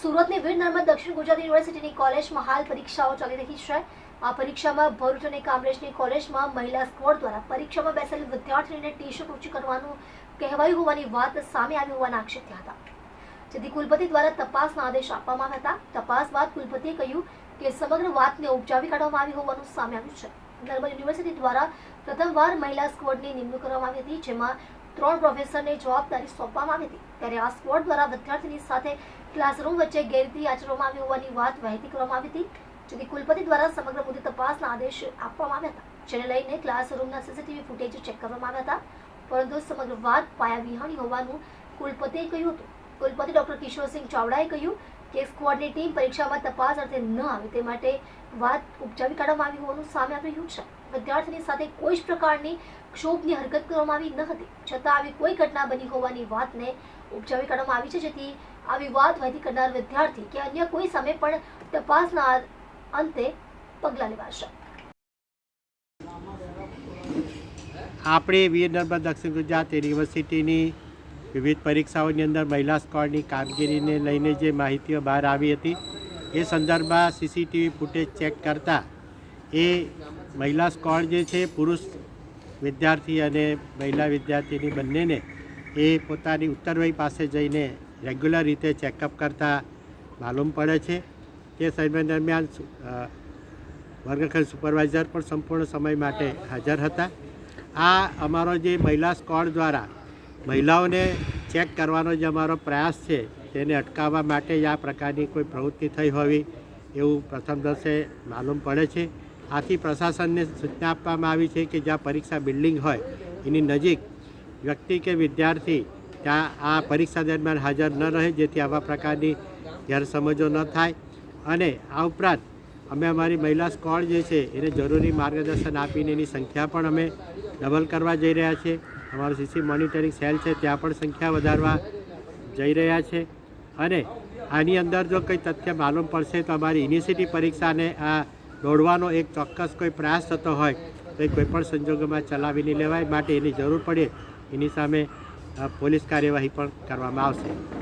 સુરતની વીર નર્મદ દક્ષિણ ગુજરાત યુનિવર્સિટીની કોલેજમાં હાલ પરીક્ષાઓ ચાલી રહી છે. આ પરીક્ષામાં ભરૂચ અને કામરેજની કોલેજમાં મહિલા સ્ક્વોડ દ્વારા પરીક્ષામાં બેસેલ વિદ્યાર્થીને ટી શર્ટ ઊંચી કરવાનું કહેવાયું હોવાની વાત સામે આવી હોવાના આક્ષેપ થયા હતા. જેથી કુલપતિ દ્વારા તપાસના આદેશ આપવામાં હતા. તપાસ બાદ કુલપતિએ કહ્યું કે સમગ્ર વાતને ઉપજાવી કાઢવામાં આવી હોવાનું સામે આવ્યું છે. નર્મદ યુનિવર્સિટી દ્વારા પ્રથમવાર મહિલા સ્ક્વોડની નિમણૂક કરવામાં આવી હતી, જેમાં ત્રણ પ્રોફેસરને જવાબદારી સોંપવામાં આવી હતી. ત્યારે આ સ્ક્વોડ દ્વારા વિદ્યાર્થીની સાથે ક્લાસરૂમ વચ્ચે ગેરરીતિ આચરવામાં આવી હોવાની વાત વહેતી કરવામાં આવી હતી જેથી કુલપતિ દ્વારા સમગ્ર મુદ્દે તપાસના આદેશ આપવામાં આવ્યા હતા, જેને લઈને ક્લાસરૂમના સીસીટીવી ફૂટેજ ચેક કરવામાં આવ્યા હતા. પરંતુ સમગ્ર વાત પાયા વિહાણી હોવાનું કુલપતિએ કહ્યું હતું. કુલપતિ ડોક્ટર કિશોરસિંહ ચાવડાએ કહ્યું કે સ્કવોડની ટીમ પરીક્ષામાં તપાસ અર્થે ન આવે તે માટે વાત ઉપજાવી કાઢવામાં આવી હોવાનું સામે આવી રહ્યું છે. વિદ્યાર્થીની સાથે કોઈ જ પ્રકારની ક્ષોભની હરકત કરવામાં આવી ન હતી. છતાં આવી કોઈ ઘટના બની હોવાની વાતને ઉપજાવી કાઢવામાં આવી છે, જેથી આવી વાત વહેતી કરનાર વિદ્યાર્થી કે અન્ય કોઈ સામે પણ તપાસના અંતે પગલાં લેવાશે. આપણી વીર નર્મદ દક્ષિણ ગુજરાત યુનિવર્સિટીની વિવિધ પરીક્ષાઓની અંદર મહિલા સ્કોડની કામગીરીને લઈને જે માહિતીઓ બહાર આવી હતી, એ સંદર્ભમાં સીસીટીવી ફૂટેજ ચેક કરતાં એ મહિલા સ્કોડ જે છે, પુરુષ વિદ્યાર્થી અને મહિલા વિદ્યાર્થીની બંનેને એ પોતાની ઉત્તરવય પાસે જઈને રેગ્યુલર રીતે ચેકઅપ કરતાં માલુમ પડે છે. તે સમય દરમિયાન વર્ગખંડ સુપરવાઇઝર પણ સંપૂર્ણ સમય માટે હાજર હતા. આ અમારો જે મહિલા સ્કોડ દ્વારા મહિલાઓને ચેક કરવાનો જે અમારો પ્રયાસ છે, તેને અટકાવવા માટે આ પ્રકારની કોઈ પ્રવૃત્તિ થઈ હોવી એવું પ્રથમ દર્શે માલુમ પડે છે. આથી પ્રશાસનને સૂચના આપવામાં આવી છે કે જ્યાં પરીક્ષા બિલ્ડિંગ હોય, એની નજીક વ્યક્તિ કે વિદ્યાર્થી ત્યાં આ પરીક્ષા દરમિયાન હાજર ન રહે, જેથી આવા પ્રકારની ગેરસમજો ન થાય. અને આ ઉપરાંત અમે અમારી મહિલા સ્કોડ જે છે, એને જરૂરી માર્ગદર્શન આપીને એની સંખ્યા પણ અમે ડબલ કરવા જઈ રહ્યા છીએ. અમારું સીસી મોનિટરિંગ સેલ છે, ત્યાં પણ સંખ્યા વધારવા જઈ રહ્યા છે. અને આની અંદર જો કંઈ તથ્ય માલુમ પડશે, તો અમારી યુનિવર્સિટી પરીક્ષાને આ દોડવાનો એક ચોક્કસ કોઈ પ્રયાસ થતો હોય, તો એ કોઈપણ સંજોગોમાં ચલાવી નહીં લેવાય. માટે એની જરૂર પડે, એની સામે પોલીસ કાર્યવાહી પણ કરવામાં આવશે.